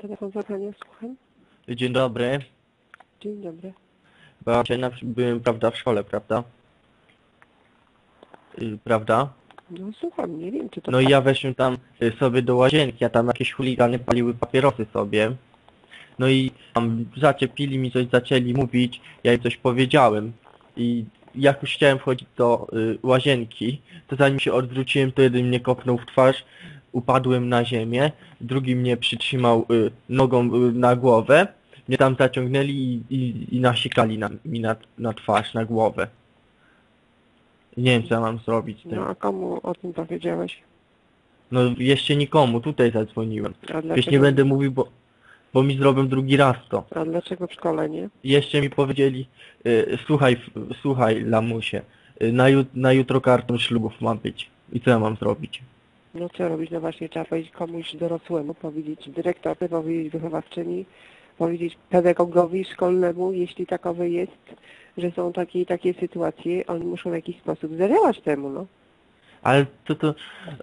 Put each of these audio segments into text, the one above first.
Telefon zadania, słucham. Dzień dobry. Dzień dobry. Bo ja dzisiaj na, byłem, prawda, w szkole, prawda? Y, prawda? No słucham, nie wiem czy to... No i ja weszłem tam y, sobie do łazienki, a tam jakieś chuligany paliły papierosy sobie. No i tam zaczepili mi coś, zaczęli mówić, ja im coś powiedziałem. I jak już chciałem wchodzić do y, łazienki, to zanim się odwróciłem, to jeden mnie kopnął w twarz, upadłem na ziemię, drugi mnie przytrzymał y, nogą y, na głowę, mnie tam zaciągnęli i, i, i nasikali na, mi na, na twarz, na głowę. Nie wiem co ja mam zrobić z tym. No a komu o tym powiedziałeś? No jeszcze nikomu, tutaj zadzwoniłem. A Wiesz, dlaczego, nie będę mówił, bo, bo mi zrobią drugi raz to. a dlaczego w szkole nie? Jeszcze mi powiedzieli, y, słuchaj, f- słuchaj, lamusie, y, na, jut, na jutro karton ślubów ma być. I co ja mam zrobić? No co robić? No właśnie trzeba powiedzieć komuś dorosłemu, powiedzieć dyrektorowi, powiedzieć wychowawczyni, powiedzieć pedagogowi szkolnemu, jeśli takowy jest, że są takie i takie sytuacje, oni muszą w jakiś sposób zareagować temu, no. Ale to to,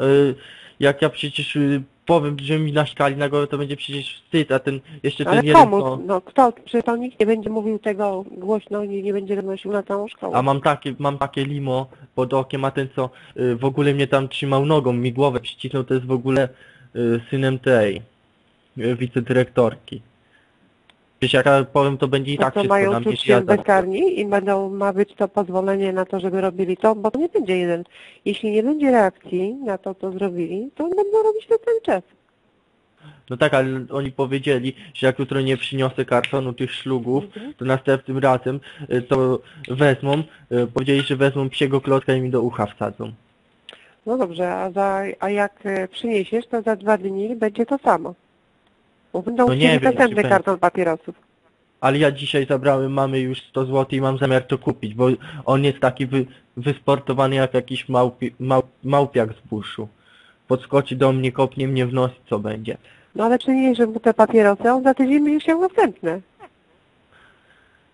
y, jak ja przecież y, powiem, że mi naśkali na głowę, to będzie przecież wstyd, a ten, jeszcze Ale ten jeden, komu? to, No kto? Przecież to nikt nie będzie mówił tego głośno, nie, nie będzie roznosił na całą szkołę. a mam takie, mam takie limo pod okiem, a ten co y, w ogóle mnie tam trzymał nogą, mi głowę przycisnął, to jest w ogóle y, synem tej, y, wicedyrektorki. Przecież jak ja powiem, to będzie i To tak co wszystko mają na mnie czuć się świata. bezkarni i będą, ma być to pozwolenie na to, żeby robili to, bo to nie będzie jeden. Jeśli nie będzie reakcji na to, co zrobili, to będą robić to cały czas. No tak, ale oni powiedzieli, że jak jutro nie przyniosę kartonu tych szlugów, Mhm. to następnym razem y, to wezmą, y, powiedzieli, że wezmą psiego klocka i mi do ucha wsadzą. No dobrze, a, za, a jak e, przyniesiesz, to za dwa dni będzie to samo. Bo będą No nie chcieli wiem, czy następny będzie. karton papierosów. Ale ja dzisiaj zabrałem mamy już 100 zł i mam zamiar to kupić, bo on jest taki wy, wysportowany jak jakiś małpi, mał, małpiak z buszu. Podskoczy do mnie, kopnie mnie w nos i co będzie. No ale przyniesiesz mu te papierosy, a on za tydzień będzie chciał następne.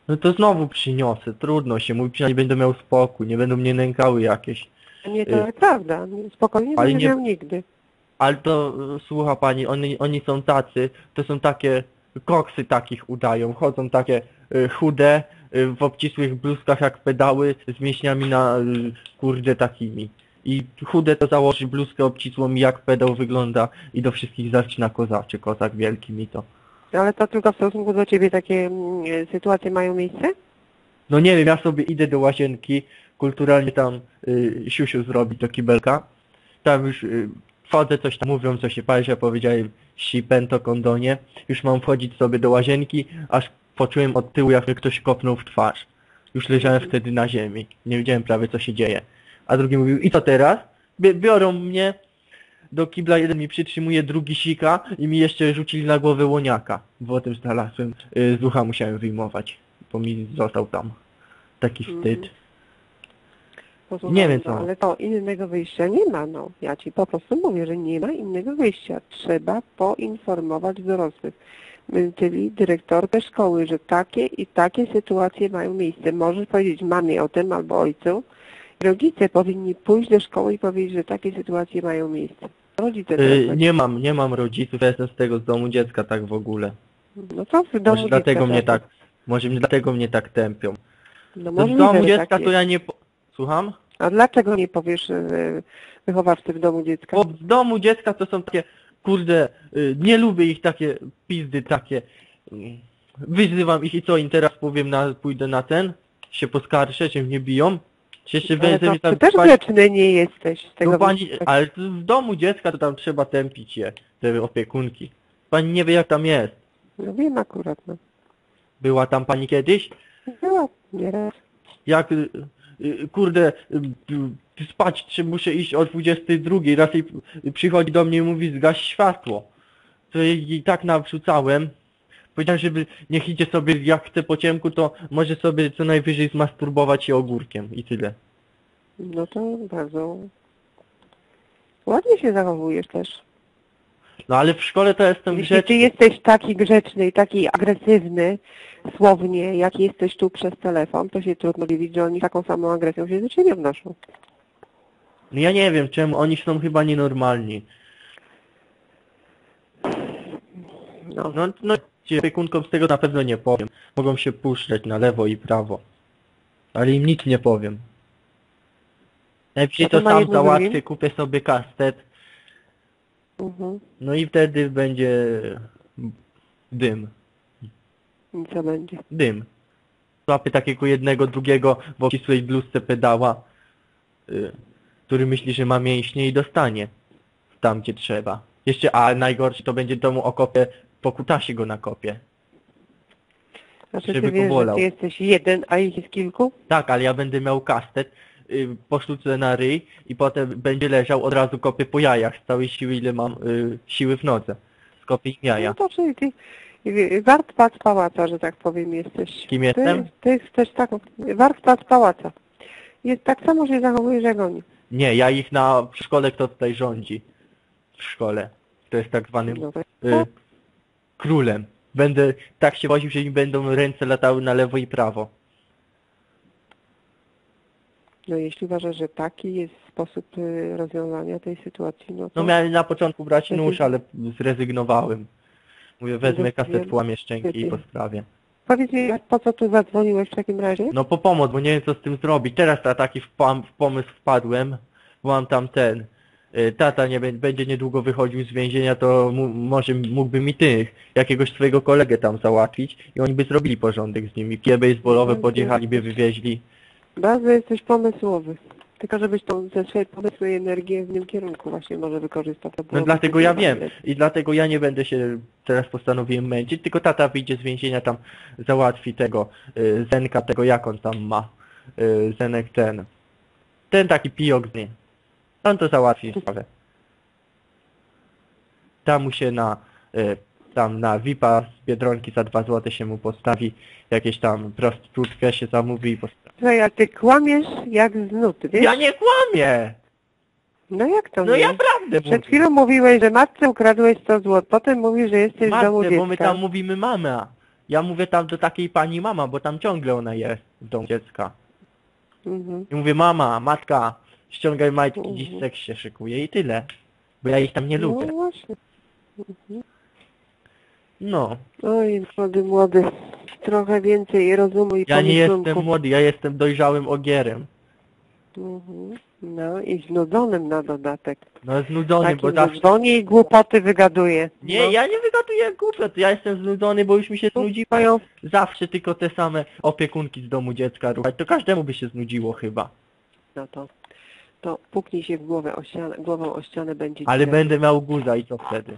No to znowu przyniosę, trudno się, mój przynajmniej będę miał spokój, nie będą mnie nękały jakieś. Nie, to Y. prawda. Spokojnie nie nie- miał nigdy. Ale to, y, słucha pani, oni, oni są tacy, to są takie koksy takich udają, chodzą takie y, chude, y, w obcisłych bluzkach jak pedały, z mięśniami na y, kurde takimi. I chude to założy bluzkę obcisłą jak pedał wygląda i do wszystkich zaczyna kozaczy, kozak wielki mi to. Ale to tylko w stosunku do ciebie takie mm, sytuacje mają miejsce? No nie wiem, ja sobie idę do łazienki, kulturalnie tam y, siusiu zrobić do kibelka. Tam już y, wchodzę, coś tam mówią, co się ja powiedziałem sipento kondonie. Już mam wchodzić sobie do łazienki, aż poczułem od tyłu, jak mnie ktoś kopnął w twarz. Już leżałem wtedy na ziemi. Nie wiedziałem prawie, co się dzieje. A drugi mówił, i co teraz? Bi- biorą mnie do kibla, jeden mi przytrzymuje, drugi sika i mi jeszcze rzucili na głowę łoniaka. Bo o tym znalazłem. Y, z ucha musiałem wyjmować, bo mi został tam. Taki Mhm. wstyd. Nie wiem no, co. ale to innego wyjścia nie ma, no. Ja ci po prostu mówię, że nie ma innego wyjścia. Trzeba poinformować dorosłych, czyli dyrektorkę szkoły, że takie i takie sytuacje mają miejsce. Możesz powiedzieć mamie o tym albo ojcu. Rodzice powinni pójść do szkoły i powiedzieć, że takie sytuacje mają miejsce. Rodzice Y, robią. nie mam, nie mam rodziców, ja jestem z tego z domu dziecka tak w ogóle. No to w domu Może dlatego dziecka mnie tak, może dlatego mnie tak tępią. No możliwe, domu że dziecka tak to ja nie... Po... Słucham? A dlaczego nie powiesz y, wychowawcy w domu dziecka? Bo w domu dziecka to są takie, kurde, y, nie lubię ich takie pizdy, takie... y, Wyzywam ich i co im teraz powiem, na, pójdę na ten, się poskarżę, że mnie biją. Czy jeszcze Ale to mi tam ty też pani- grzeczny nie jesteś z tego No pani, ale w domu dziecka to tam trzeba tępić je, te opiekunki. Pani nie wie jak tam jest. No wiem akurat, no. Była tam pani kiedyś? Była nieraz. Jak, kurde, y, y, spać czy muszę iść o 22, raz jej y, przychodzi do mnie i mówi zgaś światło. To jej tak nawrzucałem. Powiedziałem, żeby niech idzie sobie jak chce po ciemku, to może sobie co najwyżej zmasturbować się ogórkiem i tyle. No to bardzo ładnie się zachowujesz też. No ale w szkole to jestem Jeśli ty grzeczny. jesteś taki grzeczny i taki agresywny słownie, jak jesteś tu przez telefon, to się trudno dziwić, że oni taką samą agresją się do ciebie wnoszą. No ja nie wiem czemu, oni są chyba nienormalni. No. No, no, opiekunkom z tego na pewno nie powiem. Mogą się puszczać na lewo i prawo. Ale im nic nie powiem. Najpierw to to ma sam jedno załatwię, drugie? kupię sobie kastet, Mhm. no i wtedy będzie dym. I co będzie? Dym. Złapię takiego jednego, drugiego w obcisłej bluzce pedała, y, który myśli, że ma mięśnie i dostanie tam, gdzie trzeba. Jeszcze, a najgorsze to będzie domu okopie, po kutasie go nakopie. Znaczy Żeby ty go wiesz, że bolał. ty jesteś jeden, a ich jest kilku? Tak, ale ja będę miał kastet, y, posztucę na ryj i potem będzie leżał, od razu kopię po jajach z całej siły, ile mam y, siły w nodze. Skopię im No jaja. to czyli ty wart pac pałaca, że tak powiem, jesteś. Kim jestem? Ty, ty jesteś taką, wart pac pałaca. Jest, tak samo się zachowujesz jak oni. Nie, ja ich na w szkole, kto tutaj rządzi. W szkole. To jest tak zwanym No, to- y, królem. Będę tak się woził, że mi będą ręce latały na lewo i prawo. No jeśli uważasz, że taki jest sposób y, rozwiązania tej sytuacji, no to... No miałem na początku brać nóż, ale zrezygnowałem. Mówię, wezmę kaset, połamię szczęki i po sprawie. Powiedz mi, po co tu zadzwoniłeś w takim razie? No po pomoc, bo nie wiem co z tym zrobić. Teraz na taki wpam- w pomysł wpadłem, bo mam tam ten. y, Tata nie bę- będzie niedługo wychodził z więzienia, to może mógłby mi tych, jakiegoś swojego kolegę tam załatwić i oni by zrobili porządek z nimi. Pie baseballowe No, podjechali, by wywieźli. Bardzo jesteś pomysłowy. Tylko żebyś tą ze swojej pomysłu i energię w tym kierunku właśnie może wykorzystał. To No byłoby dlatego ja wiem i dlatego ja nie będę się teraz postanowiłem męczyć, tylko tata wyjdzie z więzienia tam załatwi tego y, Zenka, tego jak on tam ma. Y, Zenek ten. Ten taki pijok z nim. On to załatwi sprawę. Tam mu się na y, tam na VIP-a z Biedronki za 2 zł się mu postawi, jakieś tam prostytutkę się zamówi i postawi. Słuchaj, a ty kłamiesz jak z wiesz? Ja nie kłamię! No jak to No nie? ja prawdę Przed mówię. chwilą mówiłeś, że matce ukradłeś 100 zł, potem mówisz, że jesteś w domu Matce, dziecka. bo my tam mówimy mama. Ja mówię tam do takiej pani mama, bo tam ciągle ona jest w domu dziecka. Mhm. I mówię mama, matka, ściągaj majtki, Mhm. dziś seks się szykuje i tyle. Bo ja ich tam nie lubię. No właśnie. No, Oj, młody, młody. Trochę więcej rozumu i ja nie jestem młody, ja jestem dojrzałym ogierem. Mhm. No i znudzonym na dodatek. No znudzony, bo Takim, że zawsze... dzwoni i głupoty wygaduje. Nie, no. ja nie wygaduję głupot, ja jestem znudzony, bo już mi się znudzi Mają zawsze tylko te same opiekunki z domu dziecka ruchać. To każdemu by się znudziło chyba. no to, to puknij się w głowę o ścianę, głową o ścianę będzie Ale będę miał guza i co wtedy?